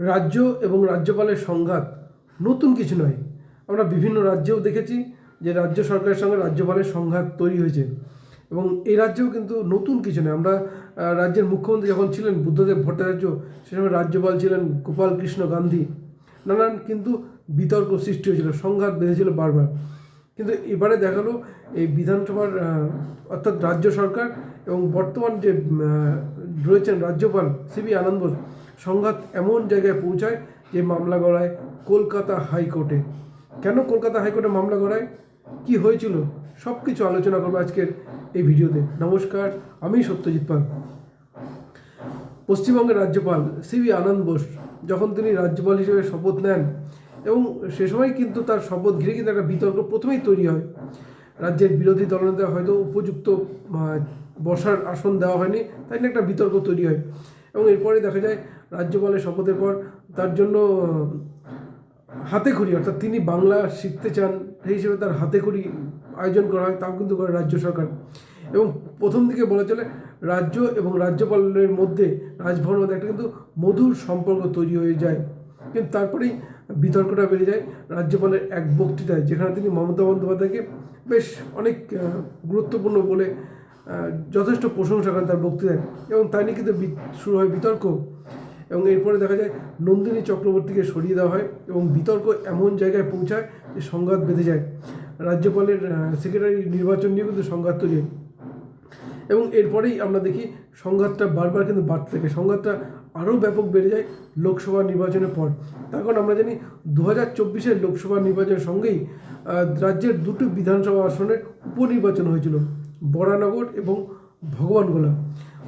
রাজ্য এবং রাজ্যপালের সংঘাত নতুন কিছু নয়। আমরা বিভিন্ন রাজ্যেও দেখেছি যে রাজ্য সরকারের সঙ্গে রাজ্যপালের সংঘাত তৈরি হয়েছে এবং এই রাজ্যেও কিন্তু নতুন কিছু নয়। আমরা রাজ্যের মুখ্যমন্ত্রী যখন ছিলেন, বুদ্ধদেব ভট্টাচার্য, সে সময় রাজ্যপাল ছিলেন গোপাল কৃষ্ণ গান্ধী। নানান কিন্তু বিতর্ক সৃষ্টি হয়েছিল, সংঘাত বেঁধেছিল বারবার। কিন্তু এবারে দেখাল এই বিধানসভার অর্থাৎ রাজ্য সরকার এবং বর্তমান যে রয়েছেন রাজ্যপাল সিবি আনন্দ সংঘাত এমন জায়গায় পৌঁছায় যে মামলা গড়ায় কলকাতা হাইকোর্টে। কেন কলকাতা হাইকোর্টে মামলা গড়ায়? কি হয়েছিল? সব কিছু আলোচনা করব আজকের এই ভিডিওতে। নমস্কার, আমি সত্যজিৎ পাল। পশ্চিমবঙ্গের রাজ্যপাল সিবি আনন্দ বোস যখন তিনি রাজ্যপাল হিসেবে শপথ নেন এবং সে সময় কিন্তু তার শপথ ঘিরে কিন্তু একটা বিতর্ক প্রথমেই তৈরি হয়। রাজ্যের বিরোধী দলনেতা হয়তো উপযুক্ত বসার আসন দেওয়া হয়নি, তাই নিয়ে একটা বিতর্ক তৈরি হয়। এবং এরপরে দেখা যায় রাজ্যপালের শপথের পর তার জন্য হাতে খড়ি, অর্থাৎ তিনি বাংলা শিখতে চান, সেই হিসেবে তার হাতে খড়ি আয়োজন করা হয়, তাও কিন্তু করে রাজ্য সরকার। এবং প্রথম দিকে বলা চলে, রাজ্য এবং রাজ্যপালের মধ্যে রাজভবনের মধ্যে একটা কিন্তু মধুর সম্পর্ক তৈরি হয়ে যায়। কিন্তু তারপরেই বিতর্কটা বেড়ে যায় রাজ্যপালের এক বক্তৃতায়, যেখানে তিনি মমতা বন্দ্যোপাধ্যায়কে বেশ অনেক গুরুত্বপূর্ণ বলে যথেষ্ট প্রশংসা করেন তার বক্তৃতায়। এবং তাই নিয়ে কিন্তু শুরু হয় বিতর্ক। এবং এরপরে দেখা যায় নন্দিনী চক্রবর্তীকে সরিয়ে দেওয়া হয় এবং বিতর্ক এমন জায়গায় পৌঁছায় যে সংঘাত বেঁধে যায়। রাজ্যপালের সেক্রেটারি নির্বাচন নিয়ে কিন্তু সংঘাত তৈরি হয়। এবং এরপরেই আমরা দেখি সংঘাতটা বারবার কিন্তু বাড়তে থাকে। সংঘাতটা আরও ব্যাপক বেড়ে যায় লোকসভা নির্বাচনের পর। তার কারণ আমরা জানি দু হাজার চব্বিশের লোকসভা নির্বাচনের সঙ্গেই রাজ্যের দুটো বিধানসভা আসনের উপনির্বাচন হয়েছিল। বরানগর এবং ভগবানগোলা।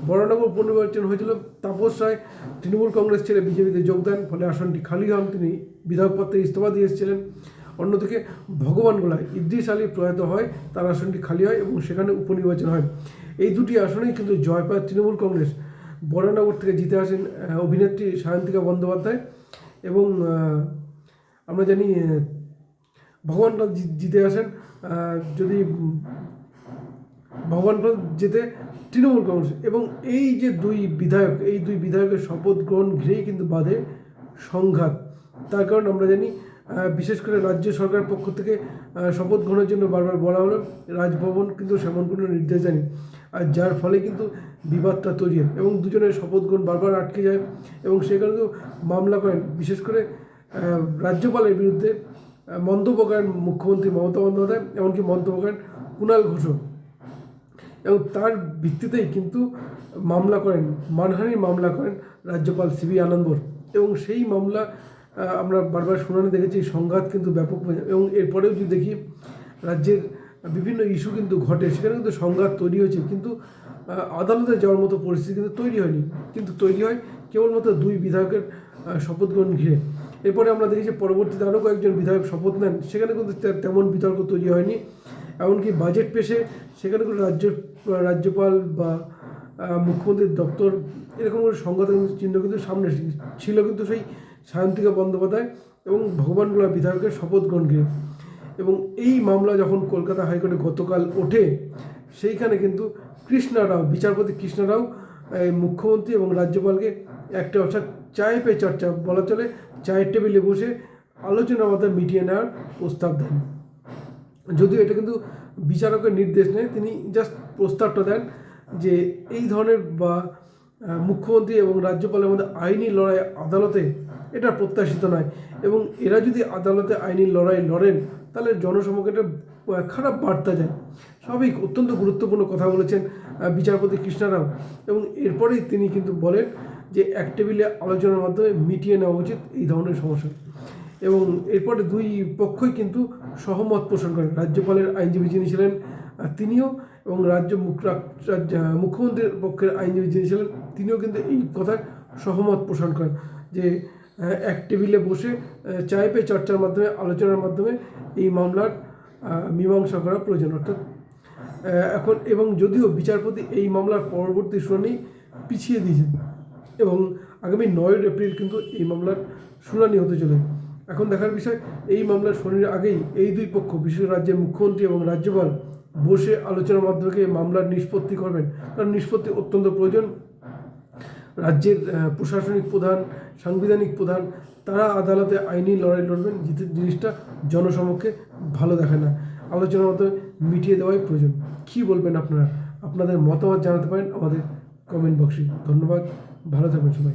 বরানগর উপনির্বাচন হয়েছিল। তাপস রায় তৃণমূল কংগ্রেস ছেড়ে বিজেপিতে যোগদান, ফলে আসনটি খালি হন তিনি। বিধায়ক থেকে ইস্তফা দিয়ে এসেছিলেন। অন্যদিকে ভগবানগোলায় ইদ্রিস আলী প্রয়াত হয়, তার আসনটি খালি হয় এবং সেখানে উপনির্বাচন হয়। এই দুটি আসনেই কিন্তু জয় পায় তৃণমূল কংগ্রেস। বরানগর থেকে জিতে আসেন অভিনেত্রী সায়ন্তিকা বন্দ্যোপাধ্যায় এবং আমরা জানি ভগবানগঞ্জ জিতে আসেন। যদি ভগবানগঞ্জ যেতে তৃণমূল কংগ্রেস। এবং এই যে দুই বিধায়ক, এই দুই বিধায়কের শপথ গ্রহণ ঘিরেই কিন্তু বাঁধে সংঘাত। তার কারণ আমরা জানি বিশেষ করে রাজ্য সরকারের পক্ষ থেকে শপথ গ্রহণের জন্য বারবার বলা হলো, রাজভবন কিন্তু সেমন কোনো নির্দেশ দেয়নি। আর যার ফলে কিন্তু বিবাদটা তৈরি হয় এবং দুজনের শপথ গ্রহণ বারবার আটকে যায় এবং সেখানে তো মামলা করেন। বিশেষ করে রাজ্যপালের বিরুদ্ধে মন্তব্য করেন মুখ্যমন্ত্রী মমতা বন্দ্যোপাধ্যায়, এমনকি মন্তব্য করেন কুণাল ঘোষও। এবং তার ভিত্তিতেই কিন্তু মামলা করেন, মানহানির মামলা করেন রাজ্যপাল সিবি আনন্দর এবং সেই মামলা আমরা বারবার শুনানি দেখেছি, সংঘাত কিন্তু ব্যাপক এবং এরপরেও যদি দেখি, রাজ্যের বিভিন্ন ইস্যু কিন্তু ঘটে, সেখানে কিন্তু সংঘাত তৈরি হয়েছে। কিন্তু আদালতে যাওয়ার মতো পরিস্থিতি কিন্তু তৈরি হয়নি। কিন্তু তৈরি হয় কেবলমাত্র দুই বিধায়কের শপথ গ্রহণ ঘিরে। এরপরে আমরা দেখেছি পরবর্তীতে আরও কয়েকজন বিধায়ক শপথ নেন। সেখানে কিন্তু তেমন বিতর্ক তৈরি হয়নি। এমনকি বাজেট পেশে সেখানে কোনো রাজ্য রাজ্যপাল বা মুখ্যমন্ত্রীর দপ্তর, এরকম কোনো সংঘাতের চিহ্ন কিন্তু সামনে। ছিল কিন্তু সেই সায়ন্তিকা বন্দ্যোপাধ্যায় এবং ভগবানগোলা বিধায়কের শপথ গ্রহণ ঘিরে এবং এই মামলা যখন কলকাতা হাইকোর্টে গতকাল ওঠে, সেইখানে কিন্তু কৃষ্ণা রাও, বিচারপতি কৃষ্ণা রাও মুখ্যমন্ত্রী এবং রাজ্যপালকে একটা অর্থাৎ চায়ে পে চর্চা বলা চলে, চায়ের টেবিলে বসে আলোচনার মাধ্যমে মিটিয়ে নেওয়ার প্রস্তাব দেন যদিও এটা কিন্তু বিচারকের নির্দেশ নেয়, তিনি জাস্ট প্রস্তাবটা দেন যে এই ধরনের বা মুখ্যমন্ত্রী এবং রাজ্যপালের মধ্যে আইনি লড়াই আদালতে এটা প্রত্যাশিত নয় এবং এরা যদি আদালতে আইনি লড়াই লড়েন, তাহলে জনসমক্ষে খারাপ বার্তা যায়। স্বাভাবিক, অত্যন্ত গুরুত্বপূর্ণ কথা বলেছেন বিচারপতি কৃষ্ণারাও এবং এরপরেই তিনি কিন্তু বলেন যে এক টেবিলে আলোচনার মাধ্যমে মিটিয়ে নেওয়া উচিত এই ধরনের সমস্যা। এবং এরপরে দুই পক্ষই কিন্তু সহমত পোষণ করেন। রাজ্যপালের আইনজীবী যিনি ছিলেন তিনিও এবং রাজ্য মুখ- রাজ- রাজ- আহ, মুখ্যমন্ত্রীর পক্ষের আইনজীবী যিনি ছিলেন তিনিও কিন্তু এই কথায় সহমত পোষণ করেন যে এক টেবিলে বসে চায় পে চর্চার মাধ্যমে আলোচনার মাধ্যমে এই মামলার মীমাংসা করা প্রয়োজন। অর্থাৎ এখন এবং যদিও বিচারপতি এই মামলার পরবর্তী শুনানি পিছিয়ে দিয়েছেন এবং আগামী নয় এপ্রিল কিন্তু এই মামলার শুনানি হতে চলে এখন দেখার বিষয়, এই মামলার শুনানির আগেই এই দুই পক্ষ, বিশেষ রাজ্যের মুখ্যমন্ত্রী এবং রাজ্যপাল, বসে আলোচনার মাধ্যমে মামলার নিষ্পত্তি করবেন। কারণ নিষ্পত্তি অত্যন্ত প্রয়োজন। রাজ্যের প্রশাসনিক প্রধান, সাংবিধানিক প্রধান, তারা আদালতে আইনি লড়াই লড়বেন। যেতে জিনিসটা জনসমক্ষে ভালো দেখায় না। আলোচনার মতো মিটিয়ে দেওয়াই প্রয়োজন। কী বলবেন আপনারা? আপনাদের মতামত জানাতে পারেন আমাদের কমেন্ট বক্সে ধন্যবাদ। ভালো থাকবেন সবাই।